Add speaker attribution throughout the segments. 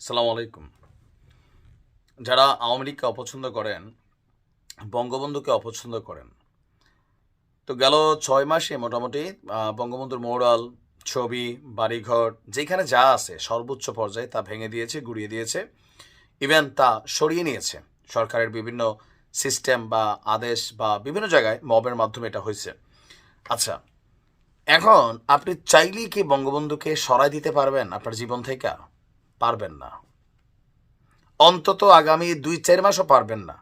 Speaker 1: সালাম আলাইকুম। যারা আওয়ামী লীগকে অপছন্দ করেন, বঙ্গবন্ধুকে অপছন্দ করেন, তো গেল ছয় মাসে মোটামুটি বঙ্গবন্ধুর মোরাল ছবি, বাড়িঘর, যেখানে যা আছে, সর্বোচ্চ পর্যায়ে তা ভেঙে দিয়েছে, গুড়িয়ে দিয়েছে। ইভেন তা সরিয়ে নিয়েছে। সরকারের বিভিন্ন সিস্টেম বা আদেশ বা বিভিন্ন জায়গায় মবের মাধ্যমে এটা হয়েছে। আচ্ছা এখন আপনি চাইলেই কি বঙ্গবন্ধুকে সরাই দিতে পারবেন আপনার জীবন থেকে? পারবেন না। অন্তত আগামী দুই, চার মাসও পারবেন না।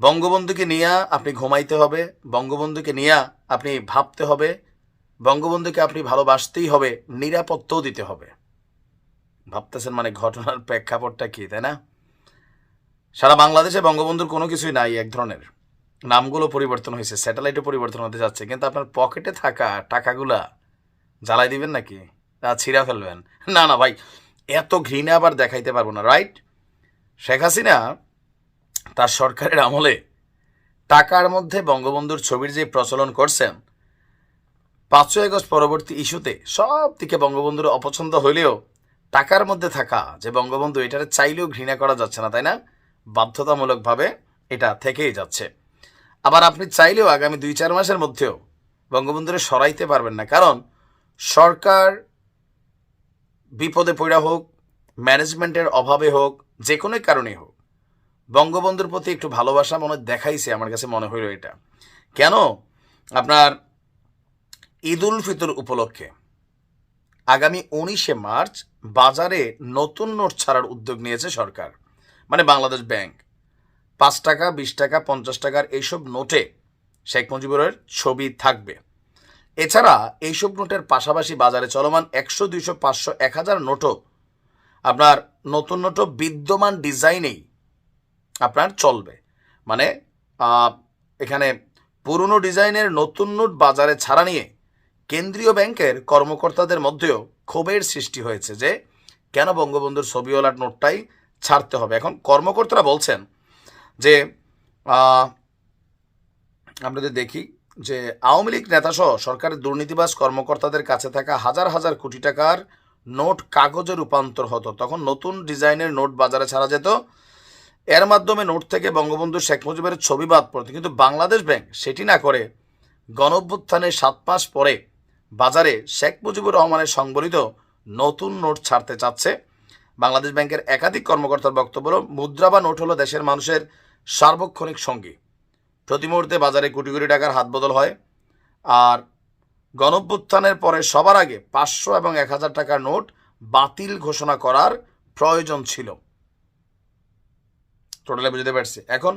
Speaker 1: বঙ্গবন্ধুকে নিয়ে আপনি ঘুমাইতে হবে, বঙ্গবন্ধুকে নিয়ে আপনি ভাবতে হবে, বঙ্গবন্ধুকে আপনি ভালোবাসতেই হবে, নিরাপত্তাও দিতে হবে। ভাবতেছেন মানে ঘটনার প্রেক্ষাপটটা কি, তাই না? সারা বাংলাদেশে বঙ্গবন্ধুর কোনো কিছুই নাই এক ধরনের। নামগুলো পরিবর্তন হয়েছে, স্যাটেলাইটও পরিবর্তন হতে যাচ্ছে, কিন্তু আপনার পকেটে থাকা টাকাগুলা জ্বালাই দিবেন নাকি? ছিঁড়া ফেলবেন। না না, ভাই এত ঘৃণা আবার দেখাইতে পারব না রাইট শেখ হাসিনা তার সরকারের আমলে টাকার মধ্যে বঙ্গবন্ধুর ছবির যে প্রচলন করছেন, পাঁচই আগস্ট পরবর্তী ইস্যুতে সব দিকে বঙ্গবন্ধুর অপছন্দ হইলেও টাকার মধ্যে থাকা যে বঙ্গবন্ধু, এটারে চাইলেও ঘৃণা করা যাচ্ছে না, তাই না? বাধ্যতামূলকভাবে এটা থেকেই যাচ্ছে। আবার আপনি চাইলেও আগামী দুই চার মাসের মধ্যেও বঙ্গবন্ধুরে সরাইতে পারবেন না, কারণ সরকার বিপদে পড়া হোক, ম্যানেজমেন্টের অভাবে হোক, যে কোনো কারণে হোক, বঙ্গবন্ধুর প্রতি একটু ভালোবাসা মনে দেখাইছে আমার কাছে মনে হইল এটা। কেন? আপনার ঈদ উল ফিতর উপলক্ষে আগামী উনিশে মার্চ বাজারে নতুন নোট ছাড়ার উদ্যোগ নিয়েছে সরকার মানে বাংলাদেশ ব্যাংক। পাঁচ টাকা, বিশ টাকা, পঞ্চাশ টাকার এইসব নোটে শেখ মুজিবুরের ছবি থাকবে। এছাড়া এইসব নোটের পাশাপাশি বাজারে চলমান একশো, দুইশো, পাঁচশো, এক হাজার নোটও আপনার নতুন নোটও বিদ্যমান ডিজাইনেই আপনার চলবে। মানে এখানে পুরনো ডিজাইনের নতুন নোট বাজারে ছাড়া নিয়ে কেন্দ্রীয় ব্যাংকের কর্মকর্তাদের মধ্যেও ক্ষোভের সৃষ্টি হয়েছে যে, কেন বঙ্গবন্ধুর ছবিওয়ালার নোটটাই ছাড়তে হবে? এখন কর্মকর্তারা বলছেন যে আমরা যদি দেখি যে আওয়ামী লীগ নেতাসহ সরকারের দুর্নীতিবাজ কর্মকর্তাদের কাছে থাকা হাজার হাজার কোটি টাকার নোট কাগজে রূপান্তর হতো। তখন নতুন ডিজাইনের নোট বাজারে ছাড়া যেত। এর মাধ্যমে নোট থেকে বঙ্গবন্ধু শেখ মুজিবের ছবি বাদ পড়তো। কিন্তু বাংলাদেশ ব্যাংক সেটি না করে গণঅভ্যুত্থানের সাত মাস পরে বাজারে শেখ মুজিবুর রহমানের সংবলিত নতুন নোট ছাড়তে চাচ্ছে। বাংলাদেশ ব্যাংকের একাধিক কর্মকর্তার বক্তব্য মুদ্রা বা নোট হলো দেশের মানুষের সার্বক্ষণিক সঙ্গী। প্রতি মুহূর্তে বাজারে কোটি কোটি টাকার হাত বদল হয়। আর গণভ্যুত্থানের পরে সবার আগে পাঁচশো এবং এক হাজার টাকার নোট বাতিল ঘোষণা করার প্রয়োজন ছিল। টোটালে বুঝতে পারছি। এখন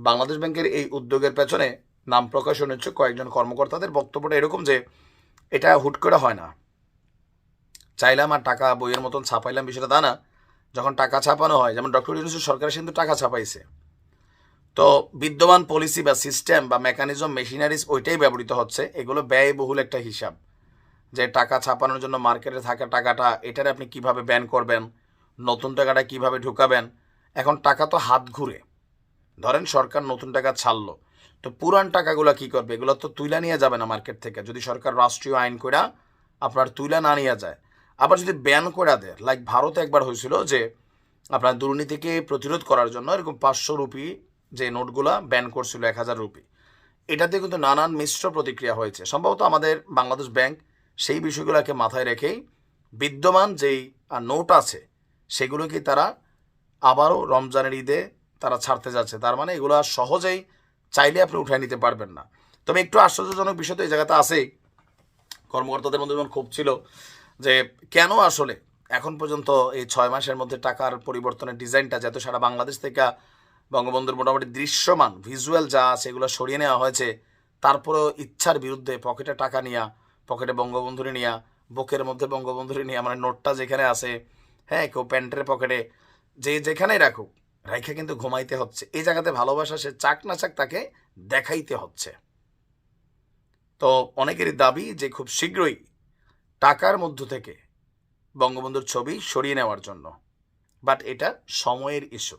Speaker 1: বাংলাদেশ ব্যাংকের এই উদ্যোগের পেছনে নাম প্রকাশন হচ্ছে কয়েকজন কর্মকর্তাদের বক্তব্যটা এরকম যে, এটা হুট করে হয় না। চাইলাম আর টাকা বইয়ের মতন ছাপাইলাম বিষয়টা তা না। যখন টাকা ছাপানো হয়, যেমন ডক্টর ইউনুসের সরকার কিন্তু টাকা ছাপাইছে। তো বিদ্যমান পলিসি বা সিস্টেম বা মেকানিজম মেশিনারিজ ওইটাই ব্যবহৃত হচ্ছে। এগুলো ব্যয়বহুল একটা হিসাব। যে টাকা ছাপানোর জন্য মার্কেটে থাকা টাকাটা, এটারে আপনি কীভাবে ব্যান করবেন? নতুন টাকাটা কীভাবে ঢুকাবেন? এখন টাকা তো হাত ঘুরে। ধরেন সরকার নতুন টাকা ছাড়লো। তো পুরান টাকাগুলো কি করবে? এগুলো তো তুইলা নিয়ে যাবে না মার্কেট থেকে। যদি সরকার রাষ্ট্রীয় আইন কইরা আপনার তুইলা না নিয়ে যায়। আবার যদি ব্যান করে দেয় লাইক ভারতে একবার হয়েছিল যে আপনার দুর্নীতিকে প্রতিরোধ করার জন্য এরকম পাঁচশো রুপি যে নোটগুলা ব্যান করছিল এক হাজার রুপি। এটাতে কিন্তু নানান মিশ্র প্রতিক্রিয়া হয়েছে। সম্ভবত আমাদের বাংলাদেশ ব্যাংক সেই বিষয়গুলোকে মাথায় রেখেই বিদ্যমান যেই নোট আছে সেগুলোকে তারা আবারও রমজানের ঈদে তারা ছাড়তে যাচ্ছে। তার মানে এগুলো সহজেই চাইলে আপনি উঠায় নিতে পারবেন না। তবে একটু আশ্চর্যজনক বিষয় তো এই জায়গাতে আসেই কর্মকর্তাদের মধ্যে যেমন ক্ষোভ ছিল যে কেন আসলে এখন পর্যন্ত এই ছয় মাসের মধ্যে টাকার পরিবর্তনের ডিজাইনটা যেহেতু সারা বাংলাদেশ থেকে বঙ্গবন্ধুর মোটামুটি দৃশ্যমান ভিজুয়াল যা আছে এগুলো সরিয়ে নেওয়া হয়েছে। তারপরেও ইচ্ছার বিরুদ্ধে পকেটে টাকা নিয়া, পকেটে বঙ্গবন্ধুরে নিয়া, বুকের মধ্যে বঙ্গবন্ধুরে নিয়া মানে নোটটা যেখানে আছে হ্যাঁ কেউ প্যান্টের পকেটে, যে যেখানেই রাখুক রাইখে কিন্তু ঘুমাইতে হচ্ছে। এই জায়গাতে ভালোবাসা সে চাক না চাক তাকে দেখাইতে হচ্ছে। তো অনেকেরই দাবি যে খুব শীঘ্রই টাকার মধ্য থেকে বঙ্গবন্ধুর ছবি সরিয়ে নেওয়ার জন্য। বাট এটা সময়ের ইস্যু